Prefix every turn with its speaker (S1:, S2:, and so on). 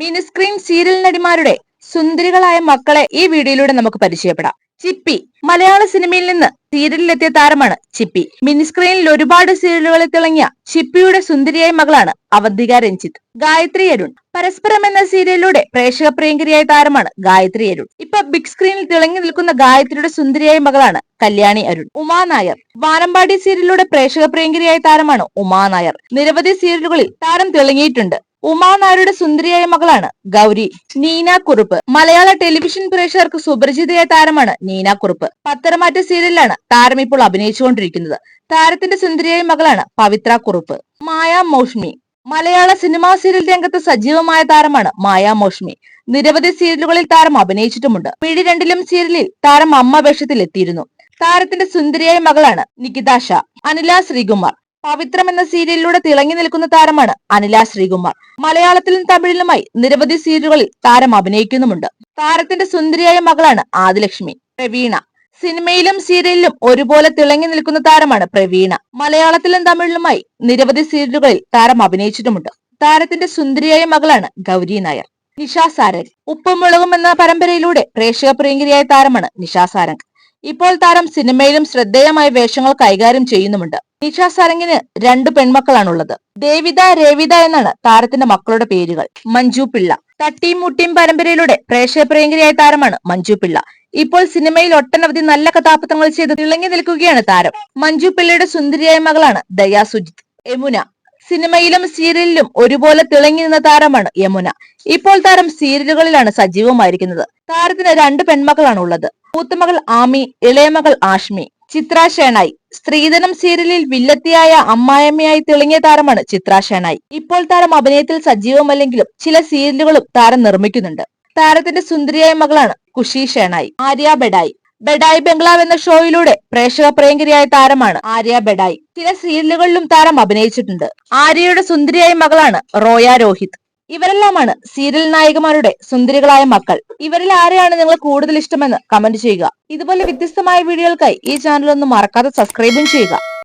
S1: Mini screen serial നടിമാരുടെ സുന്ദരികളായ മക്കളെ ഈ വീഡിയോയിലൂടെ നമുക്ക് പരിചയപ്പെടാം. ചിപ്പി മലയാള സിനിമയിൽ നിന്ന് സീരിയലിലെത്തിയ താരമാണ് ചിപ്പി. മിനിസ്ക്രീനിൽ ഒരുപാട് സീരിയലുകളിൽ തിളങ്ങിയ ചിപ്പിയുടെ സുന്ദരിയായ മകളാണ് അവന്തിക രഞ്ജിത്ത്. ഗായത്രി അരുൺ പരസ്പരം എന്ന സീരിയലിലൂടെ പ്രേക്ഷക പ്രിയങ്കരിയായ താരമാണ് ഗായത്രി അരുൺ. ഇപ്പൊ ബിഗ് സ്ക്രീനിൽ തിളങ്ങി നിൽക്കുന്ന ഗായത്രിയുടെ സുന്ദരിയായ മകളാണ് കല്യാണി അരുൺ. ഉമാ നായർ വാനമ്പാടി സീരിയലിലൂടെ പ്രേക്ഷക പ്രിയങ്കരിയായ താരമാണ് ഉമാ നായർ. നിരവധി സീരിയലുകളിൽ താരം തിളങ്ങിയിട്ടുണ്ട്. ഉമാ നായരുടെ സുന്ദരിയായ മകളാണ് ഗൗരി. നീന കുറുപ്പ്. മലയാള ടെലിവിഷൻ പ്രേക്ഷകർക്ക് സുപരിചിതയായ താരമാണ് നീന കുറുപ്പ്. പത്തരമാറ്റ സീരിയലിലാണ് താരം ഇപ്പോൾ അഭിനയിച്ചുകൊണ്ടിരിക്കുന്നത്. താരത്തിന്റെ സുന്ദരിയായ മകളാണ് പവിത്ര കുറുപ്പ്. മായ മോഷ്മി. മലയാള സിനിമാ സീരിയൽ രംഗത്ത് സജീവമായ താരമാണ് മായ മോഷ്മി. നിരവധി സീരിയലുകളിൽ താരം അഭിനയിച്ചിട്ടുമുണ്ട്. പിഴി രണ്ടിലും സീരിയലിൽ താരം അമ്മ വേഷത്തിൽ എത്തിയിരുന്നു താരത്തിന്റെ സുന്ദരിയായ മകളാണ് നികിത ഷാ. അനില ശ്രീകുമാർ. പവിത്രം എന്ന സീരിയലിലൂടെ തിളങ്ങി നിൽക്കുന്ന താരമാണ് അനില ശ്രീകുമാർ. മലയാളത്തിലും തമിഴിലുമായി നിരവധി സീരിയലുകളിൽ താരം അഭിനയിക്കുന്നുമുണ്ട്. താരത്തിന്റെ സുന്ദരിയായ മകളാണ് ആദിലക്ഷ്മി പ്രവീണ. സിനിമയിലും സീരിയലിലും ഒരുപോലെ തിളങ്ങി നിൽക്കുന്ന താരമാണ് പ്രവീണ. മലയാളത്തിലും തമിഴിലുമായി നിരവധി സീരിയലുകളിൽ താരം അഭിനയിച്ചിട്ടുമുണ്ട്. താരത്തിന്റെ സുന്ദരിയായ മകളാണ് ഗൗരി നായർ. നിഷാ സാരംഗ്. ഉപ്പുമുളകും എന്ന പരമ്പരയിലൂടെ പ്രേക്ഷക പ്രിയങ്കരിയായ താരമാണ് നിഷാ സാരംഗ്. ഇപ്പോൾ താരം സിനിമയിലും ശ്രദ്ധേയമായ വേഷങ്ങൾ കൈകാര്യം ചെയ്യുന്നുമുണ്ട്. നിഷ സാരംഗിന് രണ്ടു പെൺമക്കളാണുള്ളത്. ദേവിത രേവിത എന്നാണ് താരത്തിന്റെ മക്കളുടെ പേരുകൾ. മഞ്ജു പിള്ള. തട്ടിയും മുട്ടിയും പരമ്പരയിലൂടെ പ്രേക്ഷക പ്രിയങ്കരിയായ താരമാണ് മഞ്ജു പിള്ള. ഇപ്പോൾ സിനിമയിൽ ഒട്ടനവധി നല്ല കഥാപാത്രങ്ങൾ ചെയ്ത് തിളങ്ങി നിൽക്കുകയാണ് താരം. മഞ്ജു പിള്ളയുടെ സുന്ദരിയായ മകളാണ് ദയാ സുജിത്. യമുന. സിനിമയിലും സീരിയലിലും ഒരുപോലെ തിളങ്ങി നിന്ന താരമാണ് യമുന. ഇപ്പോൾ താരം സീരിയലുകളിലാണ് സജീവമായിരിക്കുന്നത്. താരത്തിന് രണ്ട് പെൺമക്കളാണ് ഉള്ളത് മൂത്തമകൾ ആമി ഇളയമകൾ ആഷ്മി. ചിത്ര ഷേണായി. സ്ത്രീധനം സീരിയലിൽ വില്ലത്തിയായ അമ്മായമ്മയായി തിളങ്ങിയ താരമാണ് ചിത്ര ഷേണായി. ഇപ്പോൾ താരം അഭിനയത്തിൽ സജീവമല്ലെങ്കിലും ചില സീരിയലുകളും താരം നിർമ്മിക്കുന്നുണ്ട്. താരത്തിന്റെ സുന്ദരിയായ മകളാണ് കുഷി ഷേണായി. ആര്യ ബെഡായി. ബെഡായി ബംഗ്ലാവ് എന്ന ഷോയിലൂടെ പ്രേക്ഷക പ്രിയങ്കരിയായ താരമാണ് ആര്യ ബെഡായി. ചില സീരിയലുകളിലും താരം അഭിനയിച്ചിട്ടുണ്ട്. ആര്യയുടെ സുന്ദരിയായ മകളാണ് റോയ രോഹിത്. ഇവരെല്ലാമാണ് സീരിയൽ നായികമാരുടെ സുന്ദരികളായ മക്കൾ. ഇവരിൽ ആരെയാണ് നിങ്ങൾ കൂടുതൽ ഇഷ്ടമെന്ന് കമന്റ് ചെയ്യുക. ഇതുപോലെ വ്യത്യസ്തമായ വീഡിയോകൾക്കായി ഈ ചാനൽ ഒന്ന് മറക്കാതെ സബ്സ്ക്രൈബും ചെയ്യുക.